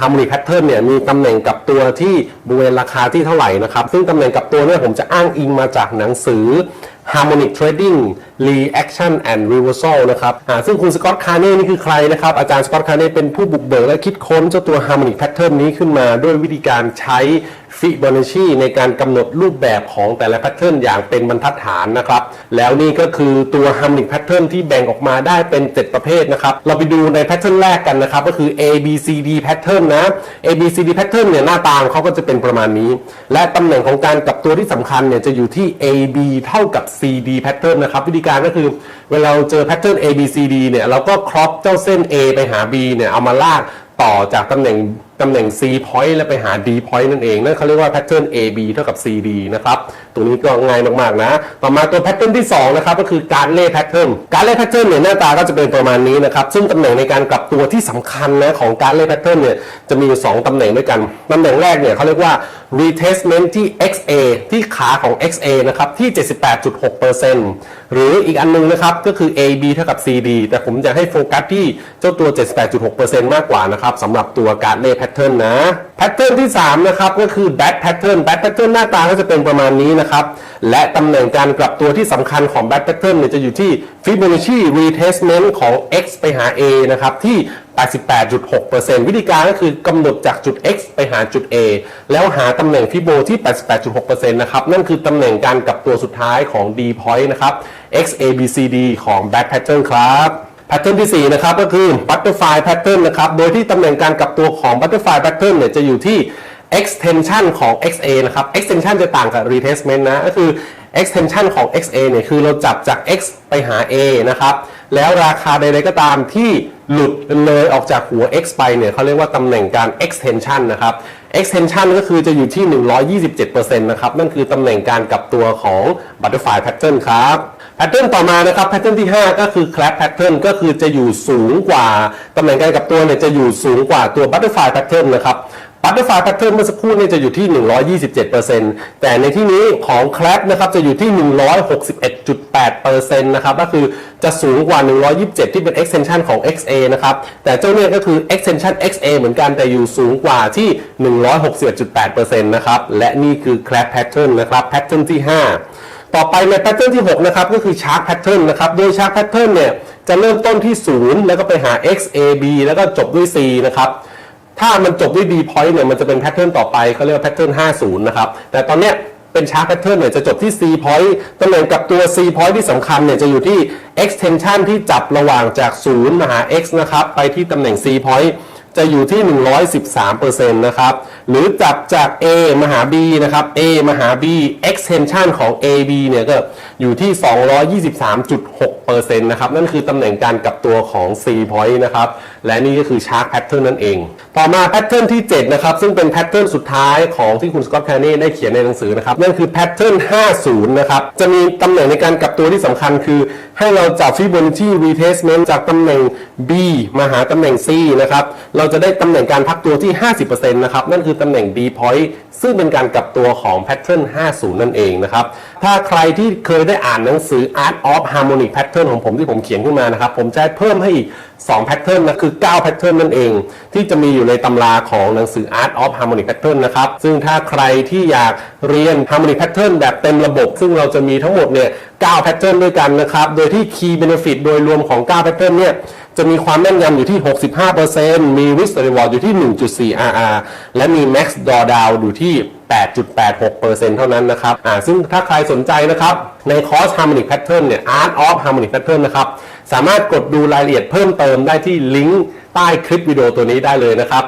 ฮาร์โมนิกแพทเทิร์นเนี่ยมีตำแหน่งกับตัวที่บริเวณราคาที่เท่าไหร่นะครับ ซึ่งตำแหน่งกับตัวเนี่ยผมจะอ้างอิงมาจากหนังสือ Harmonic Trading Reaction and Reversal นะครับอ่าซึ่งคุณสกอตคาร์เน่นี่คือใครนะครับ อาจารย์สกอตคาร์เน่เป็นผู้บุกเบิกและคิดค้นเจ้าตัว Harmonic Pattern นี้ขึ้นมาด้วยวิธีการใช้ ฟิโบนัชชีในการกำหนดรูปแบบของแต่ละแพทเทิร์นอย่างเป็นบรรทัดฐานนะครับ แล้วนี่ก็คือตัว Harmonic Pattern ที่แบ่งออกมาได้เป็น 7 ประเภทนะครับ เราไปดูในแพทเทิร์นแรกกันนะครับ ก็คือ A B C D Pattern นะ A B C D Pattern เนี่ยหน้าตางเขาก็จะเป็นประมาณนี้ และตำแหน่งของการกลับตัวที่สำคัญเนี่ยจะอยู่ที่ A B เท่ากับ C D Pattern นะครับ วิธีการก็คือเวลาเราเจอแพทเทิร์น A B C D เนี่ยเราก็ครอปเจ้าเส้น A ไปหา B เนี่ยเอามาลากต่อจากตำแหน่ง ตำแหน่ง C point แล้วไปหา D point นั่นเอง นั่นเขาเรียกว่า pattern AB เท่ากับ CD นะครับ ตรงนี้ก็ง่ายมาก ๆ นะ ต่อมาตัว pattern ที่ 2 นะครับ ก็คือการเล่ pattern การเล่ pattern เนี่ยหน้าตาก็จะเป็นประมาณนี้นะครับ ซึ่งตำแหน่งในการกลับตัวที่สำคัญนะของการเล่ pattern เนี่ย จะมีอยู่2ตำแหน่งด้วยกัน ตำแหน่งแรกเนี่ยเขาเรียกว่า retracement ที่ XA ที่ขาของ XA นะครับ ที่ 78.6%หรืออีกอันนึงนะครับ ก็คือ AB เท่ากับ CD แต่ผมอยากให้โฟกัสที่เจ้าตัว 78.6%มากกว่านะครับสำหรับตัวการเล่ pattern ทเทิร์นนะ pattern ที่ 3 นะครับ ก็คือ back pattern back pattern หน้าตาก็จะเป็นประมาณนี้นะครับ และตำแหน่งการกลับตัวที่สำคัญของ back pattern เนี่ยจะอยู่ที่ Fibonacci retracement ของ x ไปหา a นะครับ ที่ 88.6%วิธีการก็คือกำหนดจากจุด x ไปหาจุด a แล้วหาตำแหน่งฟิโบที่ 88.6%นะครับ นั่นคือตำแหน่งการกลับตัวสุดท้ายของ d point นะครับ x a b c d ของ back pattern ครับ แพทเทิร์นที่ 4 นะครับก็คือ butterfly pattern นะครับ โดยที่ตำแหน่งการกลับตัวของ butterfly pattern เนี่ยจะอยู่ที่ extension ของ XA นะครับ extension จะต่างกับ retracement นะ ก็คือ extension ของ XA เนี่ยคือเราจับจาก X ไปหา A นะครับ แล้วราคาใดๆก็ตามที่หลุดเลยออกจากหัว X ไปเนี่ยเขาเรียกว่าตำแหน่งการ extension นะครับ extension ก็คือจะอยู่ที่ 127%นะครับ นั่นคือตำแหน่งการกลับตัวของ butterfly pattern ครับ pattern ต่อมานะครับ pattern ที่ 5 ก็คือ clap pattern ก็คือจะอยู่สูงกว่า ตำแหน่งการกลับตัวเนี่ยจะอยู่สูงกว่าตัว butterfly pattern นะครับ butterfly pattern เมื่อสักครู่เนี่ยจะอยู่ที่ 127%แต่ในที่นี้ของ clap นะครับจะอยู่ที่ 161.8%นะครับก็คือจะสูงกว่า 127 ที่เป็น extension ของ XA นะครับ แต่เจ้าเนี่ยก็คือ extension XA เหมือนกันแต่อยู่สูงกว่าที่ 161.8%นะครับ และนี่คือ clap pattern นะครับ pattern ที่ 5ต่อไปในแพทเทิร์นที่ 6 นะครับ ก็คือชาร์ k แพทเทิร์นนะครับ โดยชาร์ k แพทเทิร์นเนี่ย จะเริ่มต้นที่ 0 แล้วก็ไปหา x a b แล้วก็จบด้วย c นะครับ ถ้ามันจบด้วย d point เนี่ยมันจะเป็นแพทเทิร์นต่อไปเขาเรียกว่าแพทเทิร์น50 นะครับ แต่ตอนเนี้ยเป็นชาร์ตแพทเทิร์นเนี่ยจะจบที่ c point ตำแหน่งกับตัว c point ที่สำคัญเนี่ยจะอยู่ที่ extension ที่จับระหว่างจาก 0 มาหา x นะครับ ไปที่ตำแหน่ง c point จะอยู่ที่ 113%นะครับ หรือจับจาก A มหา B นะครับ A มหา B extension ของ AB เนี่ยก็อยู่ที่ 223.6%นะครับ นั่นคือตำแหน่งการกลับตัวของ C point นะครับ และนี่ก็คือ Shark Pattern นั่นเอง ต่อมา Pattern ที่ 7 นะครับ ซึ่งเป็น Pattern สุดท้ายของที่คุณสกอตแคเน่ได้เขียนในหนังสือนะครับ นั่นคือ Pattern 50 นะครับ จะมีตำแหน่งในการกั ตัวที่สำคัญคือให้เราจับฟิบนัชชีรีเทสเมนต์จากตำแหน่ง B มาหาตำแหน่ง C นะครับ เราจะได้ตำแหน่งการพักตัวที่ 50%นะครับ นั่นคือตำแหน่ง B point ซึ่งเป็นการกลับตัวของแพทเทิร์น50 นั่นเองนะครับ ถ้าใครที่เคยได้อ่านหนังสือ Art of Harmonic Pattern ของผมที่ผมเขียนขึ้นมานะครับ ผมจะเพิ่มให้อีก2 Pattern นะคือ9 Pattern นั่นเอง ที่จะมีอยู่ในตำราของหนังสือ Art of Harmonic Pattern นะครับ ซึ่งถ้าใครที่อยากเรียน Harmonic Pattern แบบเต็มระบบ ซึ่งเราจะมีทั้งหมดเนี่ย9 Pattern ด้วยกันนะครับ โดยที่ Key Benefit โดยรวมของ9 Pattern เนี่ย จะมีความแม่นยำอยู่ที่ 65%มี Risk Reward อยู่ที่ 1.4 RR และมี Max Drawdown อยู่ที่ 8.86%เท่านั้นนะครับอ่าซึ่งถ้าใครสนใจนะครับ ในคอร์ส Harmonic Pattern เนี่ย Art of Harmonic Pattern นะครับ สามารถกดดูรายละเอียดเพิ่มเติมได้ที่ลิงก์ใต้คลิปวิดีโอตัวนี้ได้เลยนะครับ